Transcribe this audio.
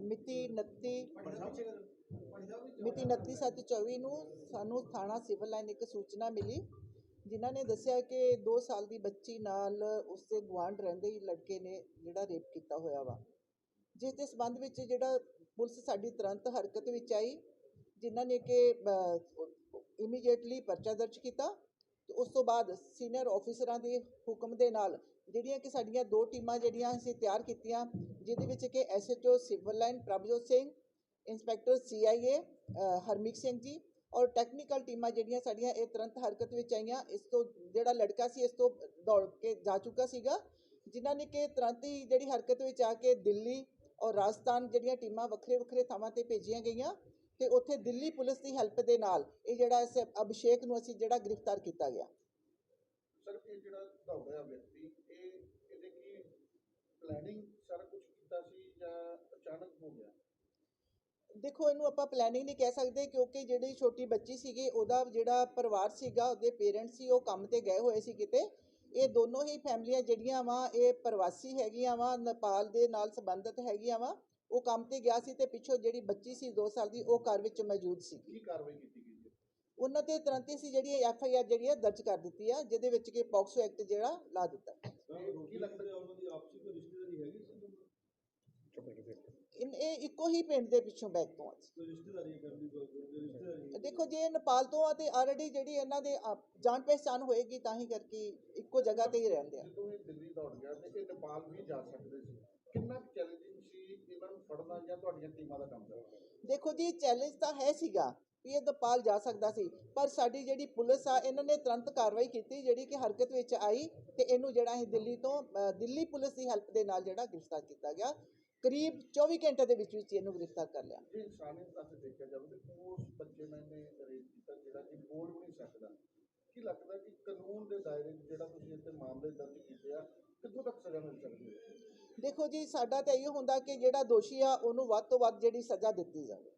ਮਿਤੀ 29 ਮਿਤੀ 29/7/24 ਨੂੰ ਸਾਨੂੰ ਥਾਣਾ ਸਿਵਲ ਲਾਈਨ ਇੱਕ ਸੂਚਨਾ ਮਿਲੀ, ਜਿਨ੍ਹਾਂ ਨੇ ਦੱਸਿਆ ਕਿ 2 ਸਾਲ ਦੀ ਬੱਚੀ ਨਾਲ ਉਸਦੇ ਗੁਆਂਢ ਰਹਿੰਦੇ ਹੀ ਲੜਕੇ ਨੇ ਜਿਹੜਾ ਰੇਪ ਕੀਤਾ ਹੋਇਆ ਵਾ। ਜਿਸ ਦੇ ਸਬੰਧ ਵਿੱਚ ਜਿਹੜਾ ਪੁਲਿਸ ਸਾਡੀ ਤੁਰੰਤ ਹਰਕਤ ਵਿੱਚ ਆਈ, ਜਿਨ੍ਹਾਂ ਨੇ ਕਿ ਇਮੀਡੀਏਟਲੀ ਪਰਚਾ ਦਰਜ ਕੀਤਾ ਉਸ ਤੋਂ ਬਾਅਦ ਸੀਨੀਅਰ ਆਫੀਸਰਾਂ ਦੇ ਹੁਕਮ ਦੇ ਨਾਲ ਜਿਹੜੀਆਂ ਕਿ ਸਾਡੀਆਂ ਦੋ ਟੀਮਾਂ ਜਿਹੜੀਆਂ ਅਸੀਂ ਤਿਆਰ ਕੀਤੀਆਂ, ਜਿਹਦੇ ਵਿੱਚ ਕਿ SHO civil line Prabhjot Singh inspector CIA Harmeet Singh ji ਔਰ ਟੈਕਨੀਕਲ ਟੀਮਾਂ ਜਿਹੜੀਆਂ ਸਾਡੀਆਂ ਇਹ ਤੁਰੰਤ ਹਰਕਤ ਵਿੱਚ ਆਈਆਂ। ਇਸ ਤੋਂ ਜਿਹੜਾ ਲੜਕਾ ਸੀ, ਇਸ ਤੋਂ ਦੌੜ ਕੇ ਜਾ ਚੁੱਕਾ ਸੀਗਾ, ਜਿਨ੍ਹਾਂ ਨੇ ਕਿ ਤੁਰੰਤ ਹੀ ਜਿਹੜੀ ਹਰਕਤ ਵਿੱਚ ਆ ਕੇ ਦਿੱਲੀ ਔਰ ਰਾਜਸਥਾਨ ਜਿਹੜੀਆਂ ਟੀਮਾਂ ਵੱਖਰੇ ਵੱਖਰੇ ਥਾਵਾਂ ਤੇ ਭੇਜੀਆਂ ਗਈਆਂ। ਤੇ ਉੱਥੇ ਦਿੱਲੀ ਪੁਲਿਸ ਦੀ ਹੈਲਪ ਦੇ ਨਾਲ ਇਹ ਜਿਹੜਾ ਇਸ ਅਭਿਸ਼ੇਕ ਨੂੰ ਅਸੀਂ ਜਿਹੜਾ ਗ੍ਰਿਫਤਾਰ ਕੀਤਾ ਗਿਆ। ਸਰ ਇਹ ਜਿਹੜਾ ਦੌੜਿਆ ਵਿਅਕਤੀ ਇਹ ਇਹਦੇ ਕੀ ਪਲੈਨਿੰਗ ਸਾਰਾ ਕੁਝ ਕੀਤਾ ਸੀ ਜਾਂ ਅਚਾਨਕ ਹੋ ਗਿਆ? ਦੇਖੋ ਇਹਨੂੰ ਆਪਾਂ ਪਲੈਨਿੰਗ ਨਹੀਂ ਕਹਿ ਸਕਦੇ ਕਿਉਂਕਿ ਜਿਹੜੀ ਛੋਟੀ ਬੱਚੀ ਸੀਗੀ ਉਹਦਾ ਜਿਹੜਾ ਪਰਿਵਾਰ ਸੀਗਾ ਉਹਦੇ ਪੇਰੈਂਟਸ ਸੀ ਉਹ ਕੰਮ ਤੇ ਗਏ ਹੋਏ ਸੀ ਕਿਤੇ। ਇਹ ਦੋਨੋਂ ਹੀ ਫੈਮਲੀਆਂ ਜਿਹੜੀਆਂ ਵਾ ਇਹ ਪ੍ਰਵਾਸੀ ਹੈਗੀਆਂ ਵਾ ਨੇਪਾਲ ਦੇ ਨਾਲ ਸੰਬੰਧਿਤ ਹੈਗੀਆਂ ਵਾ। ਉਹ ਕੰਮ ਤੇ ਗਿਆ ਸੀ ਤੇ ਪਿੱਛੋਂ ਜਿਹੜੀ ਬੱਚੀ ਸੀ 2 ਸਾਲ ਦੀ ਉਹ ਘਰ ਵਿੱਚ ਮੌਜੂਦ ਸੀ। ਕੀ ਕਾਰਵਾਈ ਕੀਤੀ ਗਈ ਉਹਨਾਂ ਤੇ ਤੁਰੰਤ ਹੀ ਸੀ ਜਿਹੜੀ ਐਫ ਆਈ ਆਰ ਜਿਹੜੀ ਹੈ ਦਰਜ ਕਰ ਦਿੱਤੀ ਆ ਜਿਹਦੇ ਵਿੱਚ ਕਿ ਪੌਕਸੋ ਐਕਟ ਜਿਹੜਾ ਲਾ ਦਿੱਤਾ। ਕੀ ਲੱਗਦਾ ਉਹਨਾਂ ਦੀ ਆਪਸੀ ਕੋਈ ਰਿਸ਼ਤੇਦਾਰੀ ਹੈਗੀ ਸੀ? ਕੋਈ ਇਨ- ਇਹ ਇੱਕੋ ਹੀ ਪਿੰਡ ਦੇ ਪਿੱਛੋਂ ਬੈਕ ਤੋਂ ਆ? ਦੇਖੋ ਜੇ ਨੇਪਾਲ ਤੋਂ ਆ ਤੇ ਆਲਰੇਡੀ ਜਿਹੜੀ ਇਹਨਾਂ ਦੇ ਜਾਣ ਪਹਿਚਾਣ ਹੋਏਗੀ ਤਾਂ ਹੀ ਕਰਕੇ ਇੱਕੋ ਜਗ੍ਹਾ ਤੇ ਹੀ ਰਹਿੰਦੇ ਆ। ਜਦੋਂ ਇਹ ਦਿੱਲੀ ਦੌੜ ਗਿਆ ਤੇ ਇਹ ਨੇਪਾਲ ਵੀ ਜਾ ਸਕਦੇ ਸੀ ਕਿੰਨਾ ਚੈਲੰਜਿੰਗ ਸੀ ਇਹਨਾਂ ਨੂੰ ਫੜਨਾ ਜਾਂ ਤੁਹਾਡੀਆਂ ਟੀਮਾਂ ਦਾ ਕੰਮ ਕਰਨਾ? ਦੇਖੋ ਜੀ ਚੈਲੰਜ ਤਾਂ ਹੈ ਸੀਗਾ ਵੀ ਇਹ ਨੇਪਾਲ ਜਾ ਸਕਦਾ ਸੀ ਪਰ ਸਾਡੀ ਜਿਹੜੀ ਪੁਲਿਸ ਆ ਇਹਨਾਂ ਨੇ ਤੁਰੰਤ ਕਾਰਵਾਈ ਕੀਤੀ ਜਿਹੜੀ ਕਿ ਹਰਕਤ ਵਿੱਚ ਆਈ ਤੇ ਇਹਨੂੰ ਜਿਹੜਾ ਅਸੀਂ ਦਿੱਲੀ ਤੋਂ ਦਿੱਲੀ ਪੁਲਿਸ ਦੀ ਹੈਲਪ ਦੇ ਨਾਲ ਜਿਹੜਾ ਗ੍ਰਿਫਤਾਰ ਕੀਤਾ ਗਿਆ ਕਰੀਬ 24 ਘੰਟੇ ਦੇ ਵਿੱਚ ਵਿੱਚ ਇਹਨੂੰ ਗ੍ਰਿਫਤਾਰ ਕਰ ਲਿਆ। ਜੇ ਇਨਸਾਨੀਅਤ ਪਾਸੇ ਦੇਖਿਆ ਜਾਵੇ ਤੇ ਉਸ ਬੱਚੇ ਨੇ ਰੇਪ ਕੀਤਾ ਜਿਹੜਾ ਕਿ ਬੋਲ ਵੀ ਨਹੀਂ ਸਕਦਾ। ਕੀ ਲੱਗਦਾ ਕਿ ਕਾਨੂੰਨ ਦੇ ਦਾਇਰੇ ਜਿਹੜਾ ਤੁਸੀਂ ਇੱਥੇ ਮਾਮਲੇ ਦਰਜ ਕੀਤੇ ਆ ਕਿੱਥੋਂ ਤੱਕ ਸਜ਼ਾ ਮਿਲ ਸਕਦੀ ਹੈ? ਦੇਖੋ ਜੀ, ਸਾਡਾ ਤਾਂ ਇਹ ਹੁੰਦਾ ਕਿ ਜਿਹੜਾ ਦੋਸ਼ੀ ਆ, ਉਹਨੂੰ ਵੱਧ ਤੋਂ ਵੱਧ ਜਿਹੜੀ ਸਜ਼ਾ ਦਿੱਤੀ ਜਾਵੇ।